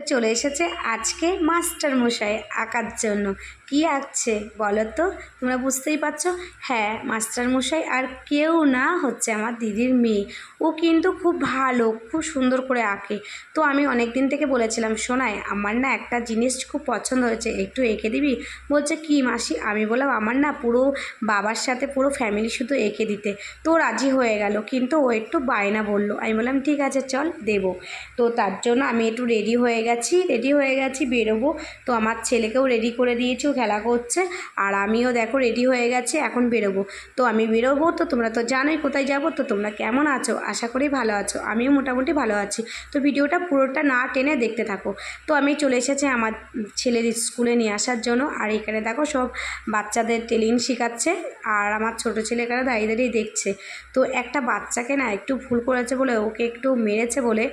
চলে এসেছে আজকে মাস্টার মশাই আঁকার জন্য। কি আঁকছে বলো তো? তোমরা বুঝতেই পারছ? হ্যাঁ মাস্টার মশাই আর কেউ না হচ্ছে আমার দিদির মেয়ে। ও কিন্তু খুব ভালো, খুব সুন্দর করে আঁকে। তো আমি অনেক দিন থেকে বলেছিলাম শোনাই আমার না একটা জিনিস খুব পছন্দ হয়েছে, একটু এঁকে দিবি? বলছে, কি মাসি? আমি বললাম, আমার না পুরো বাবার সাথে পুরো ফ্যামিলি শুধু এঁকে দিতে। তো রাজি হয়ে গেল, কিন্তু ও একটু বায়না বলল। আমি বললাম, ঠিক আছে, চল, দেবো। তো তার জন্য আমি একটু রেডি হয়ে গেছি রেডি হয়ে গেছি, বেরোবো। তো আমার ছেলেকেও রেডি করে দিয়েছি, ও খেলা করছে। আর আমিও দেখো রেডি হয়ে গেছে, এখন বেরোবো। তো আমি বেরোবো, তো তোমরা তো জানোই কোথায় যাব, তো তোমরা কেমন আছো? আশা করি ভালো আছো। আমিও মোটামুটি ভালো আছি। তো ভিডিওটা পুরোটা না টেনে দেখতে থাকো। তো আমি চলে এসেছি আমার ছেলের স্কুলে নিয়ে আসার জন্য। আর এখানে দেখো সব বাচ্চাদের টেলিং শেখাচ্ছে। আর আমার ছোট ছেলে এখানে দাঁড়িয়ে দাঁড়িয়ে দেখছে। তো একটা বাচ্চাকে না একটু ভুল করেছে বলে ওকে একটু মেরেছে বলে,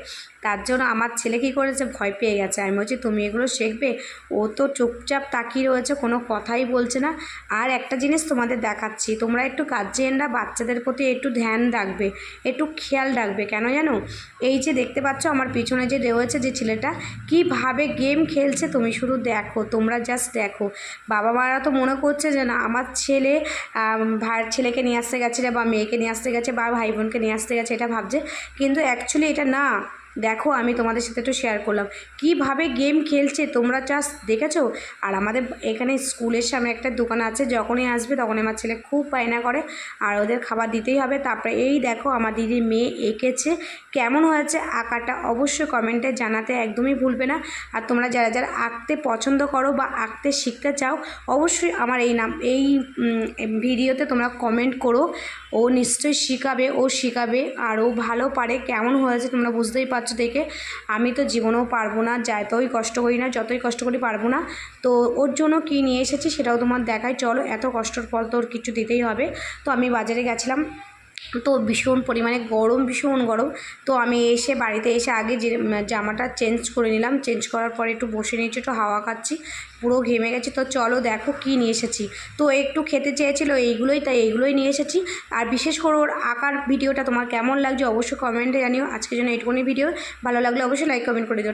তার জন্য আমার ছেলে কী করেছে? ভয় পেয়ে গেছে। আমি বলছি, তুমি এগুলো শিখবে? ও তো চুপচাপ তাকিয়ে রয়েছে, কোনো কথাই বলছে না। আর একটা জিনিস তোমাদের দেখাচ্ছি, তোমরা একটু গার্জিয়ানরা বাচ্চাদের প্রতি একটু ধ্যান রাখবে, একটু খেয়াল রাখবে। কেন জানো? এই যে দেখতে পাচ্ছ, আমার পিছনে যে রয়েছে যে ছেলেটা, কীভাবে গেম খেলছে তুমি শুধু দেখো, তোমরা জাস্ট দেখো। বাবা মারা তো মনে করছে যে না, আমার ছেলে ভাইয়ের ছেলেকে নিয়ে আসতে গেছে বা মেয়েকে নিয়ে আসতে গেছে বা ভাই বোনকে নিয়ে আসতে গেছে, এটা ভাবছে। কিন্তু অ্যাকচুয়ালি এটা না। দেখো, আমি তোমাদের সাথে একটু শেয়ার করলাম। কীভাবে গেম খেলছে তোমরা জাস্ট দেখেছ? আর আমাদের এখানে স্কুলের সামনে একটা দোকান আছে, যখনই আসবে তখনই আমার ছেলে খুব বায়না করে, আর ওদের খাবার দিতেই হবে। তারপরে এই দেখো, আমার দিদির মেয়ে এঁকেছে। কেমন হয়েছে? আঁকাটা অবশ্যই কমেন্টে জানাতে একদমই ভুলবে না। আর তোমরা যারা যারা আঁকতে পছন্দ করো বা আঁকতে শিখতে চাও, অবশ্যই আমার এই নাম, এই ভিডিওতে তোমরা কমেন্ট করো। ও নিশ্চয়ই শিখাবে, ও শিখাবে, আর ও ভালো পারে। কেমন হয়েছে তোমরা বুঝতেই পারছ। দেখে। আমি তো জীবনেও পারব না, যতই কষ্ট করি না, যতই কষ্ট করি পারব না। তো ওর জন্য কি নিয়ে এসেছি সেটাও তোমার দেখায় চলো, এত কষ্টর ফল তোর কিছু দিতেই হবে। তো আমি বাজারে গেছিলাম। তো ভীষণ পরিমাণে গরম, ভীষণ গরম। তো আমি এসে বাড়িতে এসে আগে যে, জামাটা চেঞ্জ করে নিলাম। চেঞ্জ করার পরে একটু বসে নিয়েছি, একটু হাওয়া খাচ্ছি, পুরো ঘেমে গেছি। তো চলো দেখো কি নিয়ে এসেছি। তো একটু খেতে চেয়েছিলো এইগুলোই, তাই এইগুলোই নিয়ে এসেছি। আর বিশেষ করে ওর আঁকার ভিডিওটা তোমার কেমন লাগছে অবশ্যই কমেন্টে জানিও। আজকের জন্য এইটুকুনি ভিডিও ভালো লাগলে অবশ্যই লাইক কমেন্ট করে দিও।